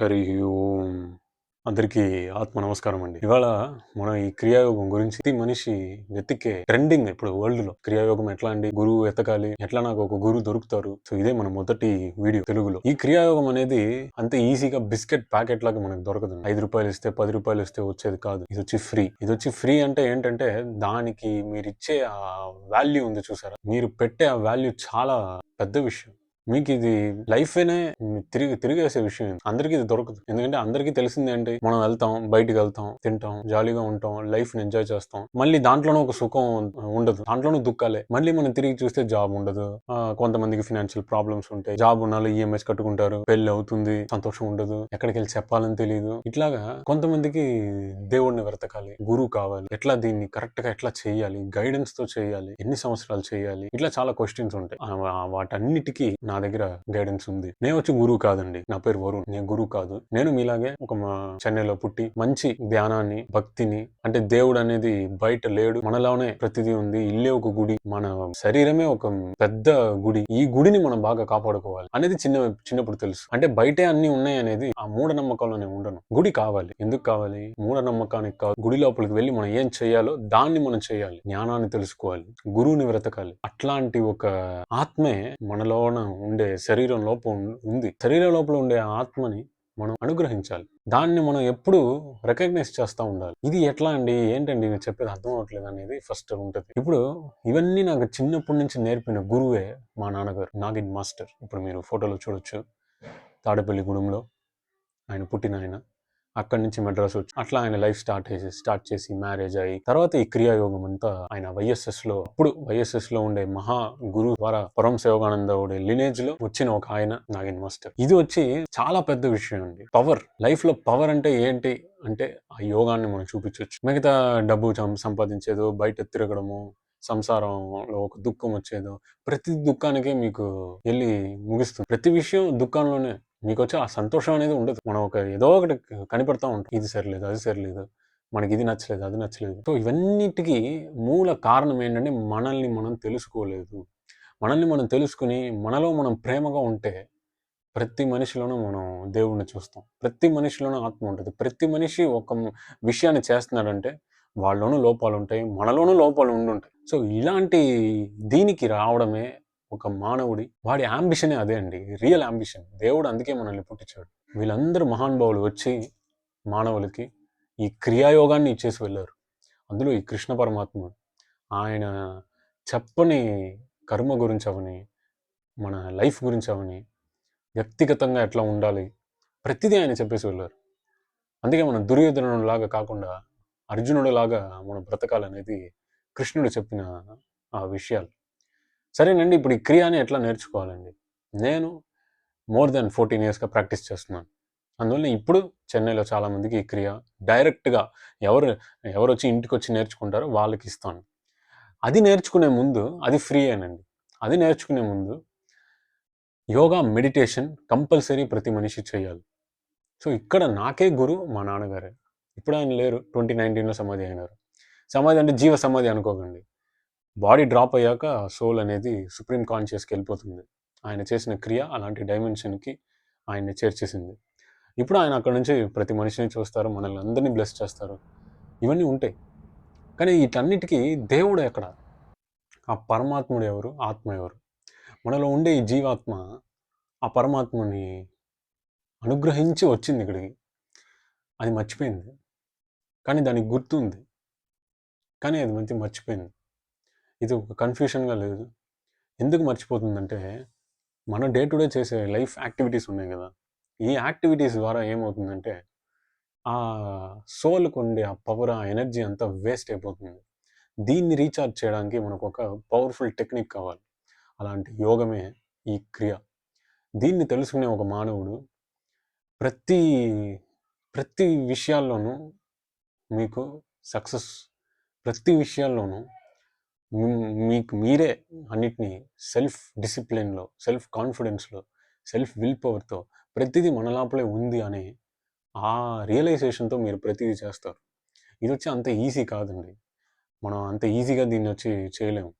హరి ఓం. అందరికీ ఆత్మ నమస్కారం అండి ఇవాళ మనం ఈ క్రియాయోగం గురించి ప్రతి మనిషి వెతికే ట్రెండింగ్ ఇప్పుడు వరల్డ్లో క్రియాయోగం ఎట్లా అండి? గురువు ఎతకాలి ఎట్లా నాకు ఒక గురువు దొరుకుతారు? సో ఇదే మన మొదటి వీడియో తెలుగులో. ఈ క్రియాయోగం అనేది అంత ఈజీగా బిస్కెట్ ప్యాకెట్ లాగా మనకు దొరకదు ఐదు రూపాయలు ఇస్తే పది రూపాయలు ఇస్తే వచ్చేది కాదు. ఇది వచ్చి ఫ్రీ. ఇది వచ్చి ఫ్రీ అంటే ఏంటంటే దానికి మీరు ఇచ్చే ఆ వాల్యూ ఉంది చూసారా? మీరు పెట్టే ఆ వాల్యూ చాలా పెద్ద విషయం. మీకు ఇది లైఫ్నే తిరిగి తిరిగేసే విషయం అందరికీ ఇది దొరకదు. ఎందుకంటే అందరికీ తెలిసింది ఏంటి? మనం వెళ్తాం బయటికి వెళ్తాం తింటాం జాలీగా ఉంటాం లైఫ్ ఎంజాయ్ చేస్తాం. మళ్ళీ దాంట్లోనూ ఒక సుఖం ఉండదు. దాంట్లోనూ దుఃఖాలే. మళ్ళీ మనం తిరిగి చూస్తే జాబ్ ఉండదు. కొంతమందికి ఫినాన్షియల్ ప్రాబ్లమ్స్ ఉంటాయి. జాబ్ ఉన్న ఈఎంఐస్ కట్టుకుంటారు పెళ్ళి అవుతుంది సంతోషం ఉండదు. ఎక్కడికి వెళ్ళి చెప్పాలని తెలియదు ఇట్లాగా కొంతమందికి దేవుడిని వెతకాలి గురువు కావాలి. ఎట్లా దీన్ని కరెక్ట్గా ఎట్లా చేయాలి? గైడెన్స్తో చేయాలి. ఎన్ని సంవత్సరాలు చేయాలి? ఇట్లా చాలా క్వశ్చన్స్ ఉంటాయి. వాటన్నిటికీ నా దగ్గర గైడెన్స్ ఉంది. నేను వచ్చి గురువు కాదండి. నా పేరు వరుణ్. నేను గురువు కాదు. నేను మీలాగే ఒక మా చెన్నైలో పుట్టి మంచి ధ్యానాన్ని భక్తిని అంటే దేవుడు అనేది బయట లేడు. మనలోనే ప్రతిదీ ఉంది. ఇల్లే ఒక గుడి. మన శరీరమే ఒక పెద్ద గుడి. ఈ గుడిని మనం బాగా కాపాడుకోవాలి అనేది చిన్న చిన్నప్పుడు తెలుసు. అంటే బయటే అన్ని ఉన్నాయి అనేది ఆ మూఢనమ్మకంలో నేను ఉండను. గుడి కావాలి. ఎందుకు కావాలి? మూఢ నమ్మకానికి కాదు. గుడి లోపలికి వెళ్ళి మనం ఏం చేయాలో దాన్ని మనం చేయాలి. జ్ఞానాన్ని తెలుసుకోవాలి. గురువుని బ్రతకాలి అట్లాంటి ఒక ఆత్మే మనలోన ఉండే శరీరం లోపం ఉంది. శరీరం లోపల ఉండే ఆత్మని మనం అనుగ్రహించాలి. దాన్ని మనం ఎప్పుడు రికగ్నైజ్ చేస్తూ ఉండాలి. ఇది ఎట్లా అండి? ఏంటండి? నేను చెప్పేది అర్థం అవట్లేదు అనేది ఫస్ట్ ఉంటుంది. ఇప్పుడు ఇవన్నీ నాకు చిన్నప్పటి నుంచి నేర్పిన గురువే మా నాన్నగారు నాగిన్ మాస్టర్. ఇప్పుడు మీరు ఫోటోలో చూడొచ్చు. తాడేపల్లి గూడెంలో ఆయన పుట్టిన ఆయన. అక్కడి నుంచి మెడ్రాస్ వచ్చి అట్లా ఆయన లైఫ్ స్టార్ట్ చేసి స్టార్ట్ చేసి మ్యారేజ్ అయ్యి తర్వాత ఈ క్రియాయోగం అంతా ఆయన వైఎస్ఎస్లో అప్పుడు వైఎస్ఎస్లో ఉండే మహా గురు ద్వారా పరం శివగానంద లినేజ్లో వచ్చిన ఒక ఆయన నాగిన్ మాస్టర్. ఇది వచ్చి చాలా పెద్ద విషయం అండి. పవర్. లైఫ్లో పవర్ అంటే ఏంటి? అంటే ఆ యోగాన్ని మనం చూపించవచ్చు మిగతా డబ్బు సంపాదించేదో బయట తిరగడము సంసారంలో ఒక దుఃఖం వచ్చేదో ప్రతి దుఃఖానికే మీకు వెళ్ళి ముగిస్తుంది. ప్రతి విషయం దుఃఖంలోనే మీకు వచ్చి ఆ సంతోషం అనేది ఉండదు. మనం ఒక ఏదో ఒకటి కనిపెడతా ఉంటాం. ఇది సరిలేదు అది సరిలేదు మనకి ఇది నచ్చలేదు అది నచ్చలేదు. సో ఇవన్నిటికీ మూల కారణం ఏంటంటే మనల్ని మనం తెలుసుకోలేదు. మనల్ని మనం తెలుసుకుని మనలో మనం ప్రేమగా ఉంటే ప్రతి మనిషిలోనూ మనం దేవుణ్ణి చూస్తాం. ప్రతి మనిషిలోనూ ఆత్మ ఉంటుంది. ప్రతి మనిషి ఒక విషయాన్ని చేస్తున్నాడంటే వాళ్ళలోనూ లోపాలు ఉంటాయి మనలోనూ లోపాలు ఉండుంటాయి సో ఇలాంటి దీనికి రావడమే ఒక మానవుడి వాడి అంబిషనే అదే అండి రియల్ అంబిషన్. దేవుడు అందుకే మనల్ని పుట్టించాడు. వీళ్ళందరూ మహానుభావులు వచ్చి మానవులకి ఈ క్రియాయోగాన్ని ఇచ్చేసి వెళ్ళారు. అందులో ఈ కృష్ణ పరమాత్మ ఆయన చెప్పని కర్మ గురించి అవని మన లైఫ్ గురించి అవని వ్యక్తిగతంగా ఎట్లా ఉండాలి ప్రతిదీ ఆయన చెప్పేసి వెళ్ళారు. అందుకే మనం దుర్యోధనుడు లాగా కాకుండా అర్జునుడు లాగా మనం బ్రతకాలనేది కృష్ణుడు చెప్పిన ఆ విషయాలు. సరేనండి ఇప్పుడు ఈ క్రియాని ఎట్లా నేర్చుకోవాలండి? నేను మోర్ దెన్ ఫోర్టీన్ ఇయర్స్గా ప్రాక్టీస్ చేస్తున్నాను. అందువల్ల ఇప్పుడు చెన్నైలో చాలామందికి ఈ క్రియ డైరెక్ట్గా ఎవరు ఎవరు వచ్చి ఇంటికి వచ్చి నేర్చుకుంటారో వాళ్ళకి ఇస్తాను. అది నేర్చుకునే ముందు అది ఫ్రీ అనండి అది నేర్చుకునే ముందు యోగా మెడిటేషన్ కంపల్సరీ ప్రతి మనిషి చేయాలి. సో ఇక్కడ నాకే గురు మా నాన్నగారే. ఇప్పుడు ఆయన లేరు ట్వంటీ నైన్టీన్లో సమాధి అయినారు. సమాధి అంటే జీవ సమాధి అనుకోకండి. బాడీ డ్రాప్ అయ్యాక సోల్ అనేది సుప్రీం కాన్షియస్కి వెళ్ళిపోతుంది. ఆయన చేసిన క్రియ అలాంటి డైమెన్షన్కి ఆయన్ని చేర్చేసింది. ఇప్పుడు ఆయన అక్కడ నుంచి ప్రతి మనిషిని చూస్తారు మనల్ని అందరినీ బ్లెస్ చేస్తారు. ఇవన్నీ ఉంటాయి. కానీ వీటన్నిటికీ దేవుడు ఎక్కడ? ఆ పరమాత్ముడు ఎవరు? ఆత్మ ఎవరు? మనలో ఉండే ఈ జీవాత్మ ఆ పరమాత్మని అనుగ్రహించి వచ్చింది ఇక్కడికి. అది మర్చిపోయింది. కానీ దానికి గుర్తుంది. కానీ అది మంచి మర్చిపోయింది. ఇది ఒక కన్ఫ్యూషన్గా లేదు. ఎందుకు మర్చిపోతుందంటే మన డే టు డే చేసే లైఫ్ యాక్టివిటీస్ ఉన్నాయి కదా. ఈ యాక్టివిటీస్ ద్వారా ఏమవుతుందంటే ఆ సోల్కు ఉండే ఆ పవర్ ఆ ఎనర్జీ అంతా వేస్ట్ అయిపోతుంది. దీన్ని రీఛార్జ్ చేయడానికి మనకు ఒక పవర్ఫుల్ టెక్నిక్ కావాలి. అలాంటి యోగమే ఈ క్రియ. దీన్ని తెలుసుకునే ఒక మానవుడు ప్రతి ప్రతి విషయాల్లోనూ మీకు సక్సెస్ ప్రతి విషయాల్లోనూ మీకు మీరే అన్నిటినీ సెల్ఫ్ డిసిప్లిన్లో సెల్ఫ్ కాన్ఫిడెన్స్లో సెల్ఫ్ విల్ పవర్తో ప్రతిదీ మన లోపలే ఉంది అనే ఆ రియలైజేషన్తో మీరు ప్రతిదీ చేస్తారు. ఇది వచ్చి అంత ఈజీ కాదండి. మనం అంత ఈజీగా దీన్ని వచ్చి చేయలేము.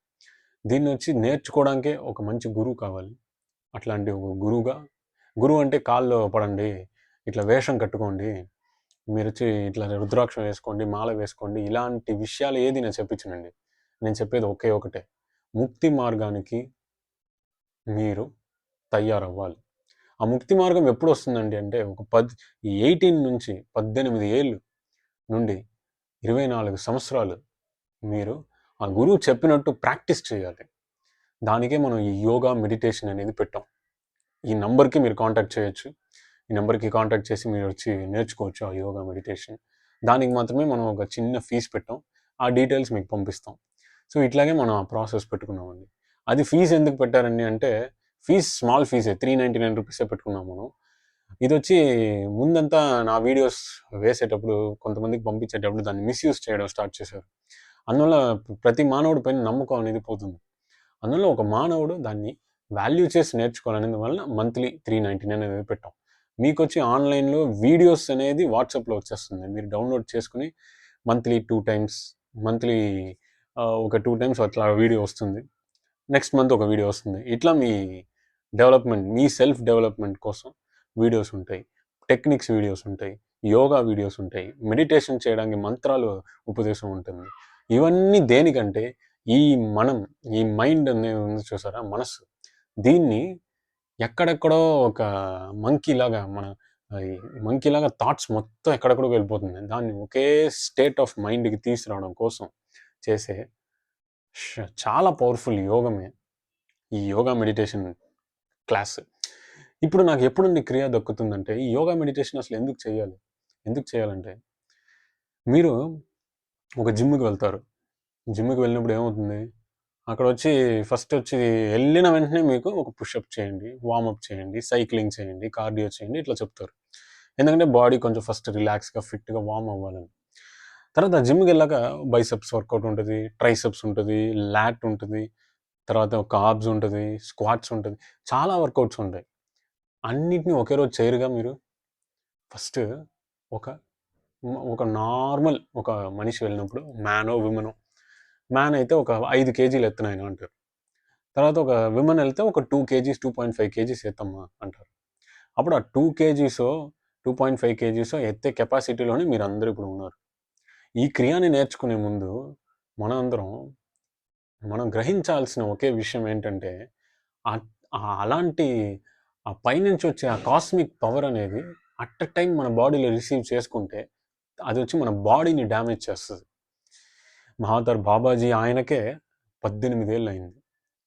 దీన్ని వచ్చి నేర్చుకోవడానికే ఒక మంచి గురువు కావాలి. అట్లాంటి ఒక గురువుగా గురువు అంటే కాల్లో పడండి ఇట్లా వేషం కట్టుకోండి మీరు వచ్చి ఇట్లా రుద్రాక్షం వేసుకోండి మాల వేసుకోండి ఇలాంటి విషయాలు ఏది నేను చెప్పించనండి. నేను చెప్పేది ఒకే ఒకటే. ముక్తి మార్గానికి మీరు తయారవ్వాలి. ఆ ముక్తి మార్గం ఎప్పుడు వస్తుందండి అంటే ఒక పద్ ఎయిటీన్ నుంచి పద్దెనిమిది ఏళ్ళు నుండి ఇరవై నాలుగు సంవత్సరాలు మీరు ఆ గురువు చెప్పినట్టు ప్రాక్టీస్ చేయాలి. దానికే మనం ఈ యోగా మెడిటేషన్ అనేది పెట్టాం. ఈ నంబర్కి మీరు కాంటాక్ట్ చేయొచ్చు. ఈ నెంబర్కి కాంటాక్ట్ చేసి మీరు వచ్చి నేర్చుకోవచ్చు ఆ యోగా మెడిటేషన్. దానికి మాత్రమే మనం ఒక చిన్న ఫీజు పెట్టాం. ఆ డీటెయిల్స్ మీకు పంపిస్తాం. సో ఇట్లాగే మనం ఆ ప్రాసెస్ పెట్టుకున్నామండి. అది ఫీజు ఎందుకు పెట్టారండి అంటే ఫీజ్ స్మాల్ ఫీజే త్రీ నైంటీ నైన్ రూపీసే పెట్టుకున్నాం మనం. ఇది వచ్చి ముందంతా నా వీడియోస్ వేసేటప్పుడు కొంతమందికి పంపించేటప్పుడు దాన్ని మిస్యూజ్ చేయడం స్టార్ట్ చేశారు. అందువల్ల ప్రతి మానవుడి పైన నమ్మకం అనేది పోతుంది. అందువల్ల ఒక మానవుడు దాన్ని వాల్యూ చేసి నేర్చుకోవాలనేది వల్ల మంత్లీ త్రీ నైంటీ నైన్ అనేది పెట్టాం. మీకు వచ్చి ఆన్లైన్లో వీడియోస్ అనేది వాట్సాప్లో వచ్చేస్తుంది మీరు డౌన్లోడ్ చేసుకుని మంత్లీ టూ టైమ్స్ మంత్లీ ఒక టూ టైమ్స్ అట్లా వీడియో వస్తుంది. నెక్స్ట్ మంత్ ఒక వీడియో వస్తుంది. ఇట్లా మీ డెవలప్మెంట్ మీ సెల్ఫ్ డెవలప్మెంట్ కోసం వీడియోస్ ఉంటాయి. టెక్నిక్స్ వీడియోస్ ఉంటాయి. యోగా వీడియోస్ ఉంటాయి. మెడిటేషన్ చేయడానికి మంత్రాలు ఉపదేశం ఉంటుంది. ఇవన్నీ దేనికంటే ఈ మనం ఈ మైండ్ అనేది ఉంది చూసారా? మనస్సు. దీన్ని ఎక్కడెక్కడో ఒక మంకీ లాగా మన మంకీలాగా థాట్స్ మొత్తం ఎక్కడెక్కడో వెళ్ళిపోతుంది. దాన్ని ఒకే స్టేట్ ఆఫ్ మైండ్కి తీసుకురావడం కోసం చేసే చాలా పవర్ఫుల్ యోగమే. ఈ యోగా మెడిటేషన్ క్లాస్ ఇప్పుడు నాకు ఎప్పుడు నీ క్రియ దక్కుతుందంటే ఈ యోగా మెడిటేషన్ అసలు ఎందుకు చేయాలి? ఎందుకు చేయాలంటే మీరు ఒక జిమ్కి వెళ్తారు. జిమ్కి వెళ్ళినప్పుడు ఏమవుతుంది? అక్కడ వచ్చి ఫస్ట్ వచ్చి వెళ్ళిన వెంటనే మీకు ఒక పుషప్ చేయండి వార్మప్ చేయండి సైక్లింగ్ చేయండి కార్డియో చేయండి ఇట్లా చెప్తారు. ఎందుకంటే బాడీ కొంచెం ఫస్ట్ రిలాక్స్గా ఫిట్గా వార్మ్ అవ్వాలని. తర్వాత జిమ్కి వెళ్ళాక బైసెప్స్ వర్కౌట్ ఉంటుంది ట్రైసెప్స్ ఉంటుంది లాట్ ఉంటుంది తర్వాత కార్బ్స్ ఉంటుంది స్క్వాట్స్ ఉంటుంది చాలా వర్కౌట్స్ ఉంటాయి. అన్నిటిని ఒకే రోజు చేయరుగా మీరు? ఫస్ట్ ఒక ఒక నార్మల్ ఒక మనిషి వెళ్ళినప్పుడు మ్యానో విమెనో మ్యాన్ అయితే ఒక ఐదు కేజీలు ఎత్తున్నాయని అంటారు. తర్వాత ఒక విమెన్ వెళ్తే ఒక two kgs two point five kgs ఎత్తమ్మా అంటారు. అప్పుడు ఆ టూ కేజీసో టూ పాయింట్ ఫైవ్ కేజీసో ఎత్తే కెపాసిటీలోనే మీరు అందరూ ఇప్పుడు ఉన్నారు. ఈ క్రియాని నేర్చుకునే ముందు మనందరం మనం గ్రహించాల్సిన ఒకే విషయం ఏంటంటే అలాంటి ఆ పైనుంచి వచ్చే ఆ కాస్మిక్ పవర్ అనేది అట్ టైం మన బాడీలో రిసీవ్ చేసుకుంటే అది వచ్చి మన బాడీని డ్యామేజ్ చేస్తుంది. మహాతర్ బాబాజీ ఆయనకే పద్దెనిమిదేళ్ళు అయింది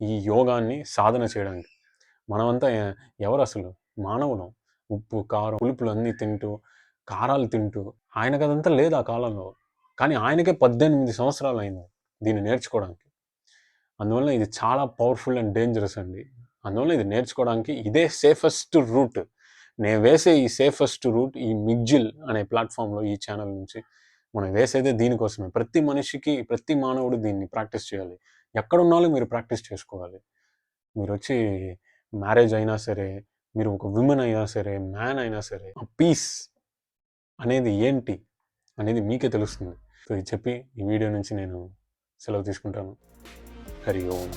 ఈ యోగాన్ని సాధన చేయడానికి. మనమంతా ఎవరు అసలు మానవులం. ఉప్పు కారం పులుపులు అన్నీ తింటూ కారాలు తింటూ ఆయనకదంతా లేదు ఆ కాలంలో. కానీ ఆయనకే పద్దెనిమిది సంవత్సరాలు అయింది దీన్ని నేర్చుకోవడానికి. అందువల్ల ఇది చాలా పవర్ఫుల్ అండ్ డేంజరస్ అండి. అందువల్ల ఇది నేర్చుకోవడానికి ఇదే సేఫెస్ట్ రూట్ నేను వేసే ఈ సేఫెస్ట్ రూట్ ఈ మిగ్జిల్ అనే ప్లాట్ఫామ్లో ఈ ఛానల్ నుంచి మనం వేసేదే దీనికోసమే. ప్రతి మనిషికి ప్రతి మానవుడు దీన్ని ప్రాక్టీస్ చేయాలి. ఎక్కడ ఉన్నాలో మీరు ప్రాక్టీస్ చేసుకోవాలి. మీరు వచ్చి మ్యారేజ్ అయినా సరే మీరు ఒక విమెన్ అయినా సరే మ్యాన్ అయినా సరే ఆ పీస్ అనేది ఏంటి అనేది మీకే తెలుస్తుంది. ఇది చెప్పి ఈ వీడియో నుంచి నేను సెలవు తీసుకుంటాను. హరి ఓం.